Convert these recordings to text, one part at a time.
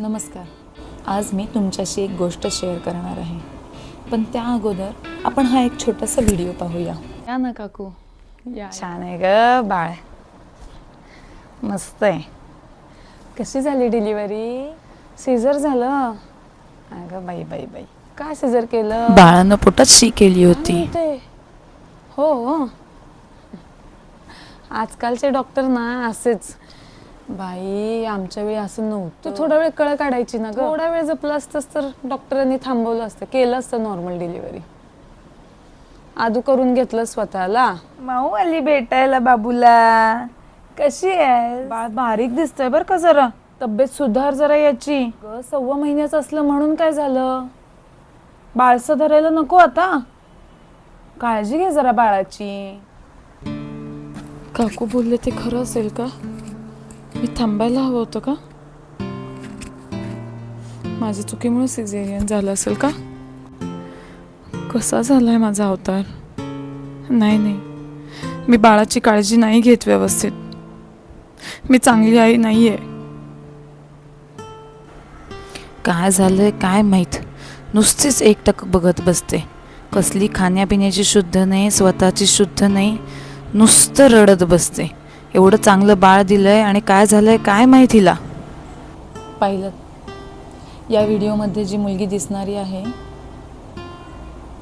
नमस्कार. आज मी तुमच्याशी एक गोष्ट शेअर करणार आहे. पण त्या अगोदर आपण हा एक छोटासा व्हिडिओ पाहूया. या ना काकू. या छान आहे ग बाळ. मस्त आहे. कशी झाली डिलिव्हरी? सीझर झालं? अगं बाई बाई बाई. काय सीझर केलं? बाळानं पोटात शी केली होती. ते हो हो. आजकालचे डॉक्टर ना असेच. बाई आमच्या वेळी असं नव्हतं. तू थोडा वेळ कळ काढायची ना ग. थोडा वेळ जपलं असतंस तर डॉक्टरांनी थांबवलं असतं. केलं असतं नॉर्मल डिलिव्हरी आदू करून घेतलं स्वतःला. माऊ आली भेटायला बाबूला. कशी आहे बाळ बारीक दिसतोय बर का जरा. तब्येत सुधार जरा याची. ग सव्वा महिन्याचं असलं म्हणून काय झालं? बाळसं धरायला नको आता. काळजी घे जरा बाळाची. काकू बोलले ते खरं असेल का? मी थांबायला हवं होतं का? माझ्या चुकीमुळे सिझेरियन झालं असेल का? कसा झाला आहे माझा अवतार? नाही नाही. मी बाळाची काळजी नाही घेत व्यवस्थित. मी चांगली आई नाही आहे काय झालं काय माहीत? नुसतीच एकटक बघत बसते. कसली खाण्यापिण्याची शुद्ध नाही स्वतःची शुद्ध नाही नुसतं रडत बसते. एवढं चांगलं बाळ दिलंय आणि काय झालंय काय माहीत हिला? पाहिलं. या व्हिडिओमध्ये जी मुलगी दिसणारी आहे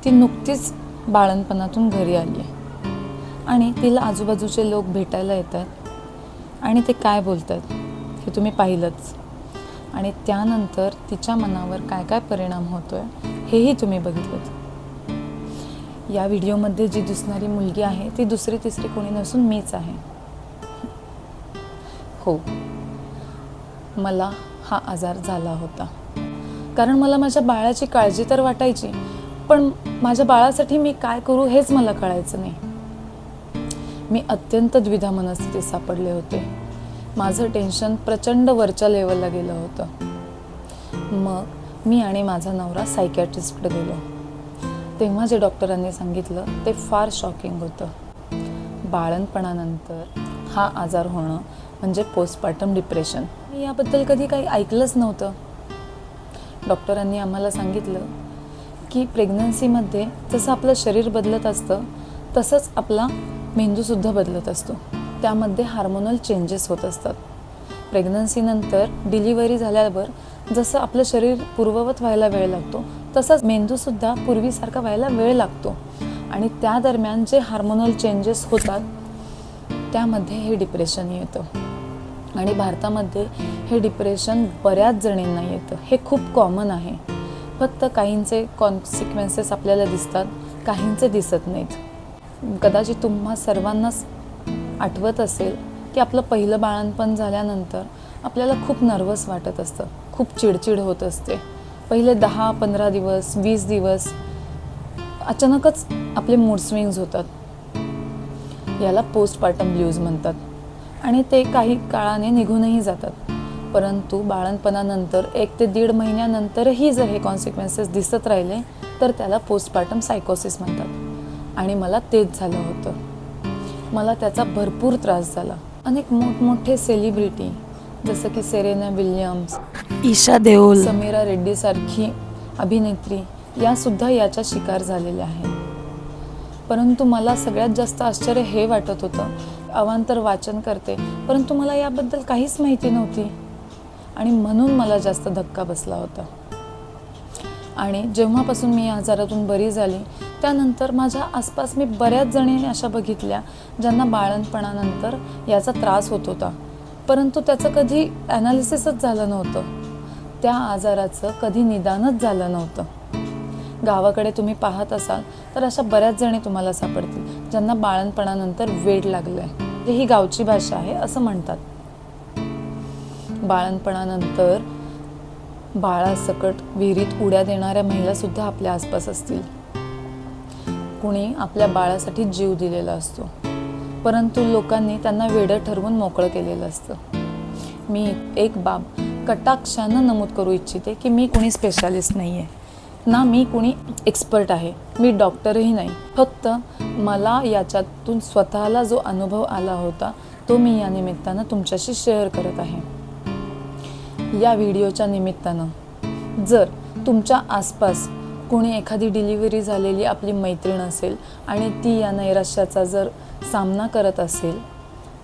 ती नुकतीच बाळणपणातून घरी आली आहे आणि तिला आजूबाजूचे लोक भेटायला येतात आणि ते काय बोलतात हे तुम्ही पाहिलंच. आणि त्यानंतर तिच्या मनावर काय काय परिणाम होतो आहे हेही तुम्ही बघितलं या व्हिडिओमध्ये जी दिसणारी मुलगी आहे ती दुसरी तिसरी कोणी नसून मीच आहे. हो. मला हा आजार झाला होता. कारण मला माझ्या बाळाची काळजी तर वाटायची पण माझ्या बाळासाठी मी काय करू हेच मला कळायचं नाही. मी अत्यंत द्विधा मनस्थितीत सापडले होते. माझं टेन्शन प्रचंड वरच्या लेवलला गेलं होतं. मग मी आणि माझा नवरा सायकॅट्रिस्टकडे गेलो. तेव्हा जे डॉक्टरांनी सांगितलं ते फार शॉकिंग होतं. बाळणपणानंतर हा आजार होणं म्हणजे पोस्टपार्टम डिप्रेशन मी याबद्दल कधी काही ऐकलंच नव्हतं. डॉक्टरांनी आम्हाला सांगितलं की प्रेग्नन्सीमध्ये जसं आपलं शरीर बदलत असतं तसंच आपला मेंदूसुद्धा बदलत असतो. त्यामध्ये हार्मोनल चेंजेस होत असतात. प्रेग्नन्सीनंतर डिलिव्हरी झाल्यावर जसं आपलं शरीर पूर्ववत व्हायला वेळ लागतो तसंच मेंदूसुद्धा पूर्वीसारखा व्हायला वेळ लागतो. आणि त्या दरम्यान जे हार्मोनल चेंजेस होतात त्यामध्ये हे डिप्रेशन येतं. आणि भारतामध्ये हे डिप्रेशन बऱ्याच जणींना येतं. हे खूप कॉमन आहे. फक्त काहींचे कॉन्सिक्वेन्सेस आपल्याला दिसतात काहींचे दिसत नाहीत. कदाचित तुम्हा सर्वांनाच आठवत असेल की आपलं पहिलं बाळणपण झाल्यानंतर आपल्याला खूप नर्वस वाटत असतं. खूप चिडचिड होत असते. पहिले दहा पंधरा दिवस वीस दिवस अचानकच आपले मूड स्विंग्स होतात. याला पोस्टपार्टम ब्ल्यूज म्हणतात. आणि ते काही काळाने निघूनही जातात. परंतु बाळणपणानंतर एक ते दीड महिन्यानंतरही जर हे कॉन्सिक्वेन्सेस दिसत राहिले तर त्याला पोस्टपार्टम सायकोसिस म्हणतात. आणि मला तेच झालं होतं. मला त्याचा भरपूर त्रास झाला. अनेक मोठमोठे सेलिब्रिटी जसं की सेरेना विल्यम्स ईशा देओल. समीरा रेड्डी सारखी अभिनेत्री या सुद्धा याच्या शिकार झालेल्या आहेत. परंतु मला सगळ्यात जास्त आश्चर्य हे वाटत होतं. अवांतर वाचन करते परंतु मला याबद्दल काहीच माहिती नव्हती. आणि म्हणून मला जास्त धक्का बसला होता. आणि जेव्हापासून मी या आजारातून बरी झाली त्यानंतर माझ्या आसपास मी बऱ्याच जणी अशा बघितल्या ज्यांना बाळणपणानंतर याचा त्रास होत होता. परंतु त्याचं कधी ॲनालिसिसच झालं नव्हतं. त्या आजाराचं कधी निदानच झालं नव्हतं. गावाकडे तुम्ही पाहत असाल तर अशा बऱ्याच जणी तुम्हाला सापडतील ज्यांना बाळणपणानंतर वेड लागलं आहे ही गावची भाषा आहे असं म्हणतात. बाळणपणानंतर बाळासकट विहिरीत उड्या देणाऱ्या महिलासुद्धा आपल्या आसपास असतील. कुणी आपल्या बाळासाठी जीव दिलेला असतो. परंतु लोकांनी त्यांना वेडं ठरवून मोकळं केलेलं असतं. मी एक बाब कटाक्षानं नमूद करू इच्छिते की मी कुणी स्पेशालिस्ट नाही आहे ना मी कुणी एक्सपर्ट आहे. मी डॉक्टरही नाही. फक्त मला याच्यातून स्वतःला जो अनुभव आला होता तो मी या निमित्तानं तुमच्याशी शेअर करत आहे. या व्हिडिओच्या निमित्तानं जर तुमच्या आसपास कोणी एखादी डिलिव्हरी झालेली आपली मैत्रीण असेल आणि ती या नैराश्याचा जर सामना करत असेल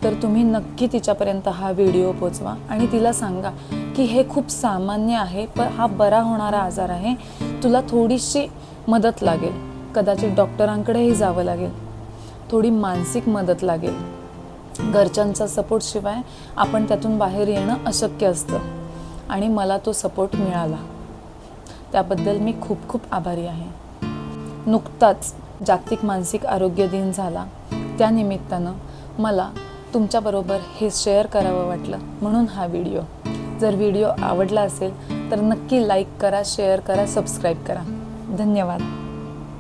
तर तुम्ही नक्की तिच्यापर्यंत हा व्हिडिओ पोचवा आणि तिला सांगा की हे खूप सामान्य आहे पण हा बरा होणारा आजार आहे. तुला थोडीशी मदत लागेल. कदाचित डॉक्टरांकडेही जावं लागेल. थोडी मानसिक मदत लागेल. घरच्यांचा सपोर्ट शिवाय आपण त्यातून बाहेर येणं अशक्य असतं आणि मला तो सपोर्ट मिळाला. त्याबद्दल मी खूप खूप आभारी आहे. नुकताच जागतिक मानसिक आरोग्य दिन झाला. त्यानिमित्तानं मला तुमच्याबरोबर हे शेअर करावं वाटलं. म्हणून हा व्हिडिओ जर व्हिडिओ आवडला असेल तर नक्की लाईक करा शेअर करा सबस्क्राईब करा. धन्यवाद.